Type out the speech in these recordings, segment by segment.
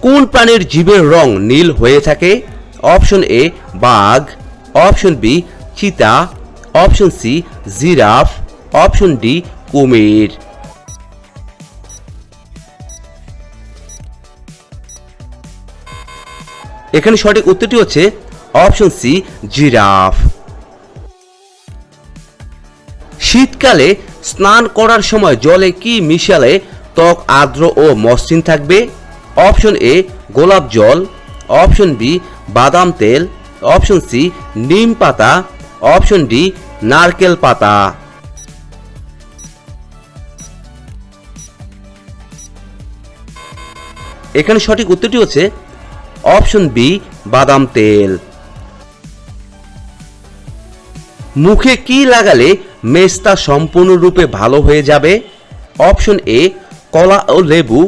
কোন প্রাণীর জীবের রং নীল হয়ে থাকে। অপশন এ বাঘ। অপশন বি চিতা। Option C giraffe. Option D কুমির। এখানে সঠিক উত্তরটি হচ্ছে অপশন সি জিরাফ। শীতকালে স্নান করার সময় জলে কি মিশালে ত্বক, আর্দ্র ও মসৃণ থাকবে? অপশন এ গোলাপ জল, অপশন বি বাদাম তেল, অপশন সি নিম পাতা, অপশন ডি নারকেল পাতা। এখানে সঠিক উত্তরটি হচ্ছে অপশন বি বাদাম তেল। মুখে কি লাগালে মেস্তা সম্পূর্ণরূপে ভালো হয়ে যাবে? অপশন এ কলা ও লেবু,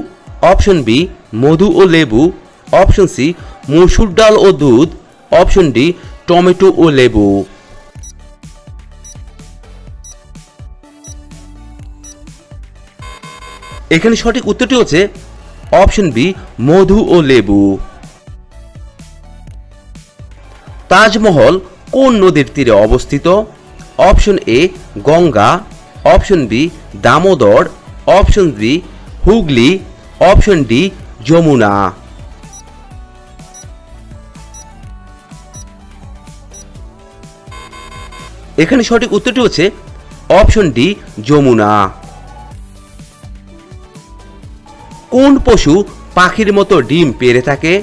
অপশন বি মধু ও লেবু অপশন সি মসুর ডাল ও দুধ অপশন ডি টমেটো ও লেবু। এখানে সঠিক উত্তরটি হচ্ছে অপশন বি মধু ও লেবু। তাজমহল কোন নদীর তীরে অবস্থিত? Option A Ganga option B Damodar option B Hooghly option D Jamuna. এখানে সঠিক উত্তরটি হচ্ছে অপশন ডি, যমুনা। কোন পশু পাখির মতো ডিম পেড়ে থাকে?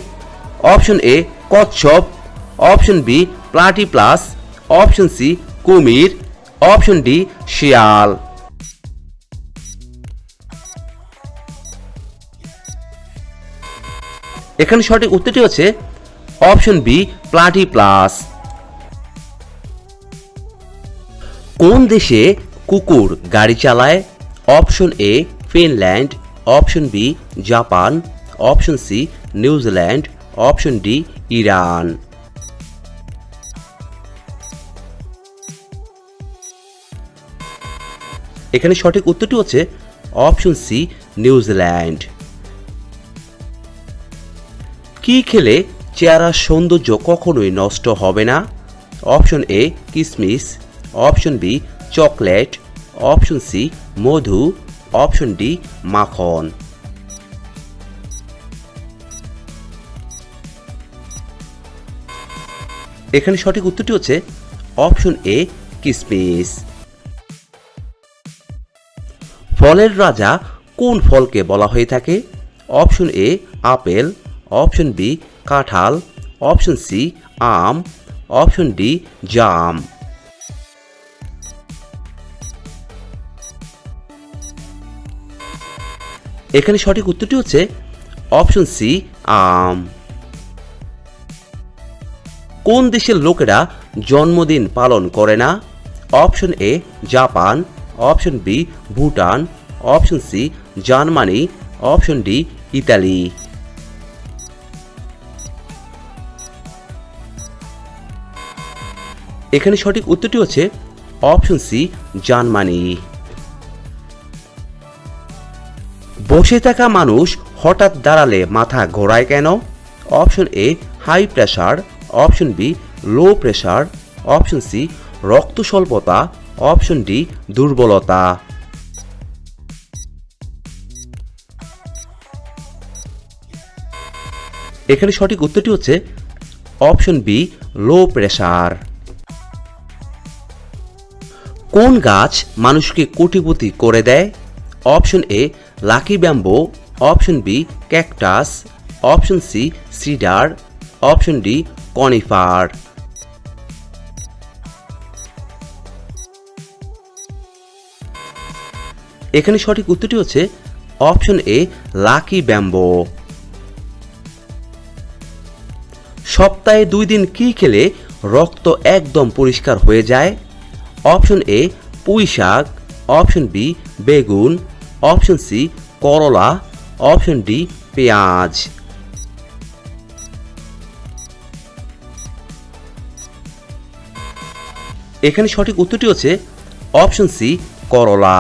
অপশন এ, কচ্ছপ। Option B platypus option C, কুমির। অপশন ডি, শিয়াল। এখানে সঠিক উত্তরটি হচ্ছে অপশন বি, প্লাটি প্লাস। কোন দেশে কুকুর গাড়ি চালায়? Option A, Finland. Option B, Japan. Option C, New Zealand. Option D, Iran. এখানে সঠিক উত্তরটি হচ্ছে অপশন সি, নিউজিল্যান্ড। কি খেলে চেহারার সৌন্দর্য কখনোই নষ্ট হবে না? অপশন এ কিসমিস। Option B chocolate. Option C মধু। অপশন ডি মাখন। এখানে সঠিক উত্তরটি হচ্ছে অপশন এ কিসমিস। ফলের রাজা কোন ফলকে বলা হয়ে থাকে? Option A apple. Option B, কাঁঠাল। অপশন সি, আম। অপশন ডি, জাম। এখানে সঠিক উত্তরটি হচ্ছে অপশন সি, আম। কোন দেশের লোকেরা জন্মদিন পালন করে না? Option A, Japan. Option B, Bhutan. Option C, Germany. Option D, Italy. এখানে সঠিক উত্তরটি হচ্ছে অপশন সি, জার্মানি। বসে থাকা মানুষ হঠাৎ দাঁড়ালে মাথা ঘোরায় কেন? Option A, high pressure option B, low pressure option C রক্ত স্বল্পতা অপশন ডি, দুর্বলতা। এখানে সঠিক উত্তরটি হচ্ছে অপশন বি, লো প্রেশার কোন গাছ মানুষকে কোটিপতি করে দেয়? Option A, lucky bamboo, option B, cactus, option C, cedar, option D, conifer. এখানে সঠিক উত্তরটি হচ্ছে অপশন এ, লাকি ব্যাম্বো। সপ্তাহে দুই দিন কি খেলে রক্ত একদম পরিষ্কার হয়ে যায়? অপশন এ পুঁই শাক, অপশন বি বেগুন, অপশন সি করলা, অপশন ডি পেঁয়াজ। এখানে সঠিক উত্তরটি হচ্ছে অপশন সি করলা।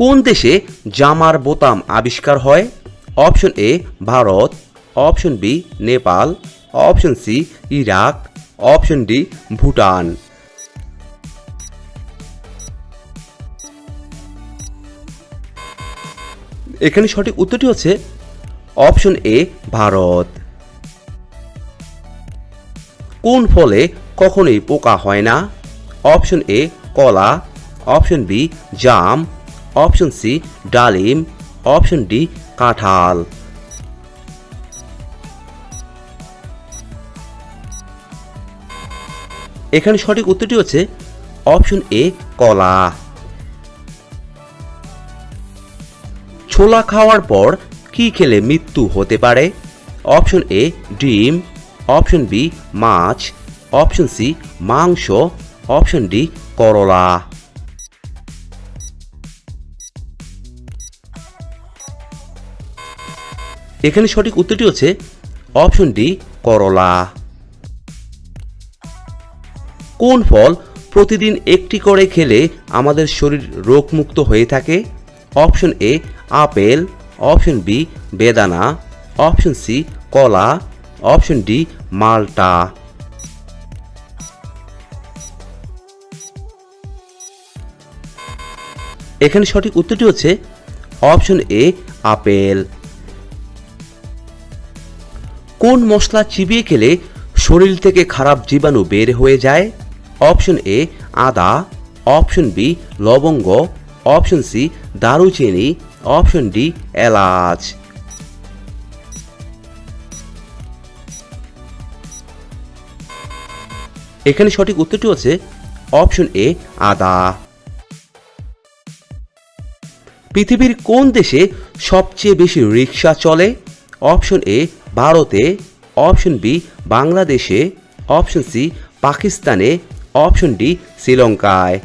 কোন দেশে জামার বোতাম আবিষ্কার হয়? Option A Bharat, option B Nepal, option C Iraq option D Bhutan এখানে সঠিক উত্তরটি হচ্ছে অপশন এ ভারত। কোন ফলে কখনোই পোকা হয় না? অপশন এ কলা। অপশন বি জাম। অপশন সি ডালিম। অপশন ডি কাঁঠাল। এখানে সঠিক উত্তরটি হচ্ছে অপশন এ, কলা। ছোলা খাওয়ার পর কি খেলে মৃত্যু হতে পারে? অপশন এ, ডিম। অপশন বি, মাছ। অপশন সি, মাংস। অপশন ডি, করলা। এখানে সঠিক উত্তরটি হচ্ছে অপশন ডি, করলা। কোন ফল প্রতিদিন একটি করে খেলে আমাদের শরীর রোগমুক্ত হয়ে থাকে? Option A, apple, option B, বেদানা, অপশন সি, কলা, অপশন ডি, মালটা। এখানে সঠিক উত্তরটি হচ্ছে অপশন এ, আপেল। কোন মশলা চিবিয়ে খেলে শরীর থেকে খারাপ জীবাণু বের হয়ে যায়? অপশন এ আদা, অপশন বি লবঙ্গ, অপশন সি দারুচিনি, অপশন ডি এলাচ। এখানে সঠিক উত্তরটি হচ্ছে অপশন এ আদা। পৃথিবীর কোন দেশে সবচেয়ে বেশি রিক্সা চলে? অপশন এ ভারতে, অপশন বি বাংলাদেশে, অপশন সি পাকিস্তানে অপশন ডি শ্রীলঙ্কায়।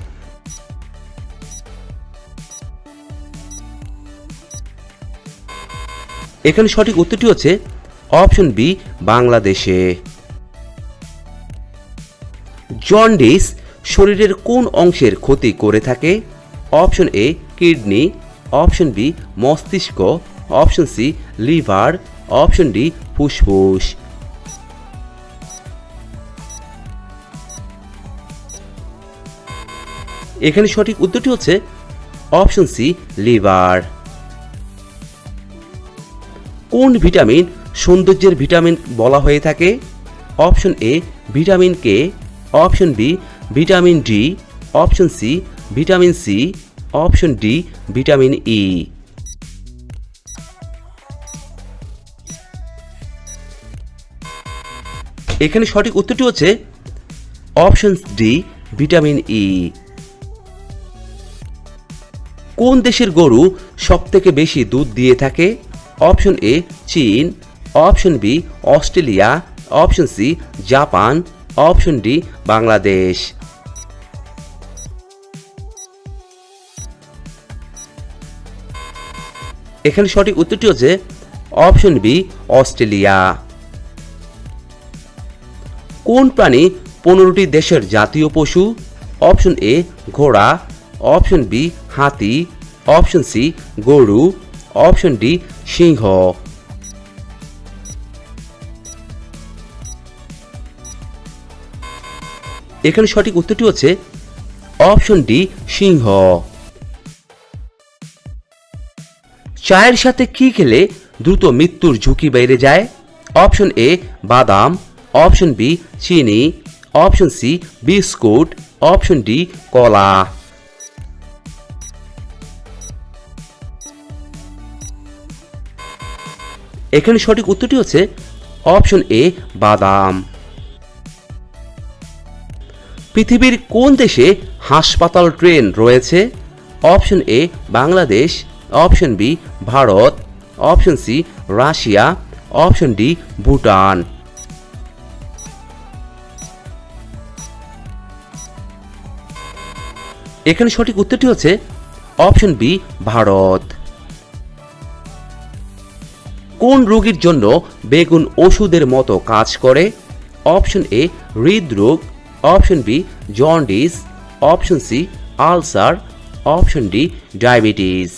এখানে সঠিক উত্তরটি হচ্ছে অপশন বি, বাংলাদেশে। জন্ডিস শরীরের কোন অংশের ক্ষতি করে থাকে? Option A, kidney. Option B, মস্তিষ্ক। Option C, liver. Option D, ফুসফুস। এখানে সঠিক উত্তরটি হচ্ছে অপশন সি, লিভার। কোন ভিটামিন সৌন্দর্যের ভিটামিন বলা হয়ে থাকে? Option A, vitamin K. Option B, vitamin D. Option C, vitamin C. Option D, vitamin E. এখানে সঠিক উত্তরটি হচ্ছে অপশন ডি, ভিটামিন ই। কোন দেশের গরু সবথেকে বেশি দুধ দিয়ে থাকে? অপশন এ, চীন। Option B, Australia. Option C, Japan. Option D, Bangladesh. এখানে সঠিক উত্তরটি হচ্ছে অপশন বি, অস্ট্রেলিয়া। কোন প্রাণী পনেরোটি দেশের জাতীয় পশু? অপশন এ, ঘোড়া। অপশন বি হাতি অপশন সি গরু অপশন ডি সিংহ। এখানে সঠিক উত্তরটি হচ্ছে অপশন ডি সিংহ। চায়ের সাথে কি খেলে দ্রুত মৃত্যুর ঝুঁকি বেড়ে যায়? অপশন এ বাদাম অপশন বি চিনি option C biscuit option D কলা। এখানে সঠিক উত্তরটি হচ্ছে অপশন এ, বাদাম। পৃথিবীর কোন দেশে হাসপাতাল ট্রেন রয়েছে? Option A, Bangladesh. Option B, Bharat. Option C, Russia. Option D, Bhutan. এখানে সঠিক উত্তরটি হচ্ছে অপশন বি, ভারত। কোন রোগীর জন্য বেগুন ওষুধের মতো কাজ করে? অপশন এ, হৃদরোগ, option B, jaundice, option C, ulcer, option D, diabetes.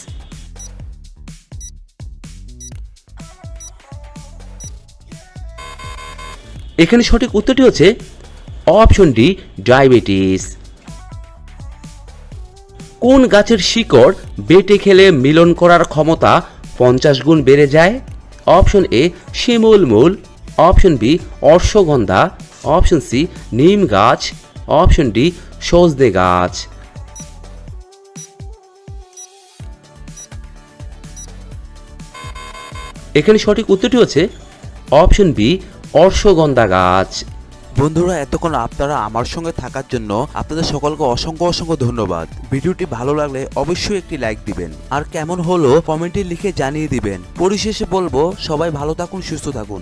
এখানে সঠিক উত্তরটি হচ্ছে অপশন ডি, ডায়াবেটিস। কোন গাছের শিকড় বেটে খেলে মিলন করার ক্ষমতা পঞ্চাশ গুণ বেড়ে যায়? অপশন এ শিমুল মূল, অপশন বি অর্শগন্ধা, অপশন সি নিম গাছ, অপশন ডি সজদে গাছ। এখানে সঠিক উত্তরটি হচ্ছে অপশন বি অর্শগন্ধা গাছ। বন্ধুরা, এতক্ষণ আপনারা আমার সঙ্গে থাকার জন্য আপনাদের সকলকে অসংখ্য অসংখ্য ধন্যবাদ। ভিডিওটি ভালো লাগলে অবশ্যই একটি লাইক দিবেন। আর কেমন হলো কমেন্টে লিখে জানিয়ে দিবেন। পরিশেষে বলব, সবাই ভালো থাকুন, সুস্থ থাকুন।